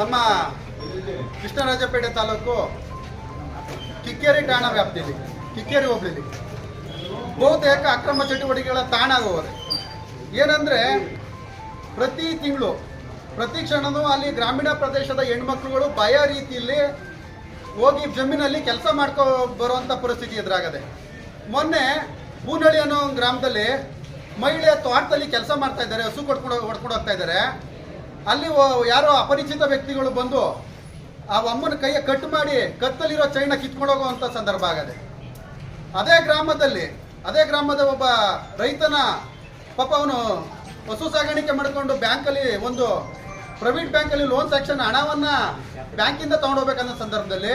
ನಮ್ಮ ಕೃಷ್ಣರಾಜಪೇಟೆ ತಾಲೂಕು ಕಿಕ್ಕೇರಿ ಠಾಣಾ ವ್ಯಾಪ್ತಿಯಲ್ಲಿ, ಕಿಕ್ಕೇರಿ ಹೋಬಳಿಲಿ. ಬಹುತೇಕ ಅಕ್ರಮ ಚಟುವಟಿಕೆಗಳ ತಾಣ ಆಗೋದೆ ಏನಂದ್ರೆ, ಪ್ರತಿ ತಿಂಗಳು, ಪ್ರತಿ ಕ್ಷಣನೂ ಅಲ್ಲಿ ಗ್ರಾಮೀಣ ಪ್ರದೇಶದ ಹೆಣ್ಮಕ್ಳುಗಳು ಭಯ ರೀತಿಯಲ್ಲಿ ಹೋಗಿ ಜಮೀನಲ್ಲಿ ಕೆಲಸ ಮಾಡ್ಕೊ ಬರುವಂಥ ಪರಿಸ್ಥಿತಿ ಎದುರಾಗದೆ. ಮೊನ್ನೆ ಬೂನಳ್ಳಿ ಅನ್ನೋ ಒಂದು ಗ್ರಾಮದಲ್ಲಿ ಮಹಿಳೆ ತೋಟದಲ್ಲಿ ಕೆಲಸ ಮಾಡ್ತಾ ಇದ್ದಾರೆ, ಹಸು ಕೊಡ್ಕೊಂಡು ಹೊಡ್ಕೊಂಡು ಹೋಗ್ತಾ ಇದ್ದಾರೆ. ಅಲ್ಲಿ ಯಾರೋ ಅಪರಿಚಿತ ವ್ಯಕ್ತಿಗಳು ಬಂದು ಆ ಅಮ್ಮನ ಕೈಯ ಕಟ್ ಮಾಡಿ ಕತ್ತಲಿರೋ ಚೈನ ಕಿತ್ಕೊಂಡು ಹೋಗುವಂತ ಸಂದರ್ಭ ಆಗದೆ. ಅದೇ ಗ್ರಾಮದಲ್ಲಿ, ಅದೇ ಗ್ರಾಮದ ಒಬ್ಬ ರೈತನ ಪಾಪ ಅವನು ಹಸು ಸಾಗಾಣಿಕೆ ಮಾಡಿಕೊಂಡು ಬ್ಯಾಂಕಲ್ಲಿ ಒಂದು ಪ್ರೈವೇಟ್ ಬ್ಯಾಂಕಲ್ಲಿ ಲೋನ್ ಸ್ಯಾಕ್ಷನ್ ಹಣವನ್ನ ಬ್ಯಾಂಕಿಂದ ತಗೊಂಡೋಗ್ಬೇಕನ್ನೋ ಸಂದರ್ಭದಲ್ಲಿ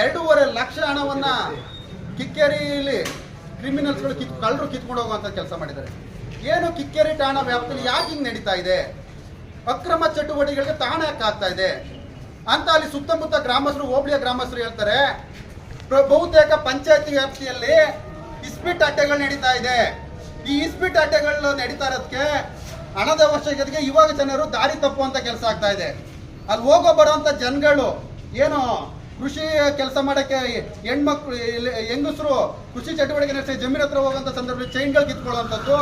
ಎರಡೂವರೆ ಲಕ್ಷ ಹಣವನ್ನ ಕಿಕ್ಕೇರಿಲಿ ಕ್ರಿಮಿನಲ್ಸ್ಗಳು ಕಿತ್ ಕಳ್ಳರು ಕಿತ್ಕೊಂಡು ಹೋಗುವಂತ ಕೆಲಸ ಮಾಡಿದ್ದಾರೆ. ಏನು ಕಿಕ್ಕೇರಿ ಠಾಣಾ ವ್ಯಾಪ್ತಿಯಲ್ಲಿ ಯಾಕೆ ಹಿಂಗೆ ನಡೀತಾ ಇದೆ? ಅಕ್ರಮ ಚಟುವಟಿಕೆಗಳಿಗೆ ತಾಣ ಆಗ್ತಾ ಇದೆ. ಅಂತ ಅಲ್ಲಿ ಸುತ್ತಮುತ್ತ ಗ್ರಾಮಸ್ಥರು, ಹೋಬಳಿಯ ಗ್ರಾಮಸ್ಥರು ಹೇಳ್ತಾರೆ. ಬಹುತೇಕ ಪಂಚಾಯತಿ ವ್ಯಾಪ್ತಿಯಲ್ಲಿ ಇಸ್ಪಿಟ್ ಅಡ್ಡೆಗಳು ನಡೀತಾ ಇದೆ. ಈ ಇಸ್ಪಿಟ್ ಅಡ್ಡೆಗಳು ನಡೀತಾ ಇರೋದಕ್ಕೆ ಹಣದ ಅವಶ್ಯಕತೆಗೆ ಇವಾಗ ಜನರು ದಾರಿ ತಪ್ಪುವಂತ ಕೆಲಸ ಆಗ್ತಾ ಇದೆ. ಅಲ್ಲಿ ಹೋಗೋ ಬರುವಂತ ಜನಗಳು ಏನು ಕೃಷಿ ಕೆಲಸ ಮಾಡಕ್ಕೆ ಹೆಣ್ಮಕ್ಳು ಹೆಂಗಸರು ಕೃಷಿ ಚಟುವಟಿಕೆ ನಡೆಸಿ ಜಮೀನ್ ಹತ್ರ ಹೋಗುವಂತ ಸಂದರ್ಭದಲ್ಲಿ ಚೈನ್ಗಳು ಕಿತ್ಕೊಳ್ಳುವಂಥದ್ದು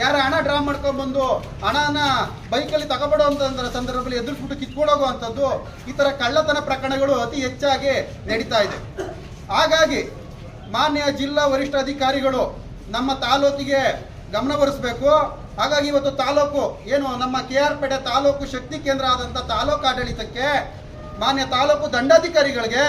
ಯಾರ ಹಣ ಡ್ರಾ ಮಾಡ್ಕೊಂಡ್ಬಂದು ಹಣನ ಬೈಕಲ್ಲಿ ತಗೊಬಿಡುವಂತ ಸಂದರ್ಭದಲ್ಲಿ ಎದುರಿಸ್ಬಿಟ್ಟು ಕಿತ್ಕೊಂಡೋಗುವಂಥದ್ದು ಈ ಥರ ಕಳ್ಳತನ ಪ್ರಕರಣಗಳು ಅತಿ ಹೆಚ್ಚಾಗಿ ನಡೀತಾ ಇದೆ. ಹಾಗಾಗಿ ಮಾನ್ಯ ಜಿಲ್ಲಾ ವರಿಷ್ಠ ಅಧಿಕಾರಿಗಳು ನಮ್ಮ ತಾಲೂಕಿಗೆ ಗಮನ ಬರಿಸಬೇಕು. ಹಾಗಾಗಿ ಇವತ್ತು ತಾಲೂಕು ಏನು ನಮ್ಮ ಕೆ ಆರ್ ಪೇಟೆ ತಾಲೂಕು ಶಕ್ತಿ ಕೇಂದ್ರ ಆದಂತ ತಾಲೂಕು ಆಡಳಿತಕ್ಕೆ ಮಾನ್ಯ ತಾಲೂಕು ದಂಡಾಧಿಕಾರಿಗಳಿಗೆ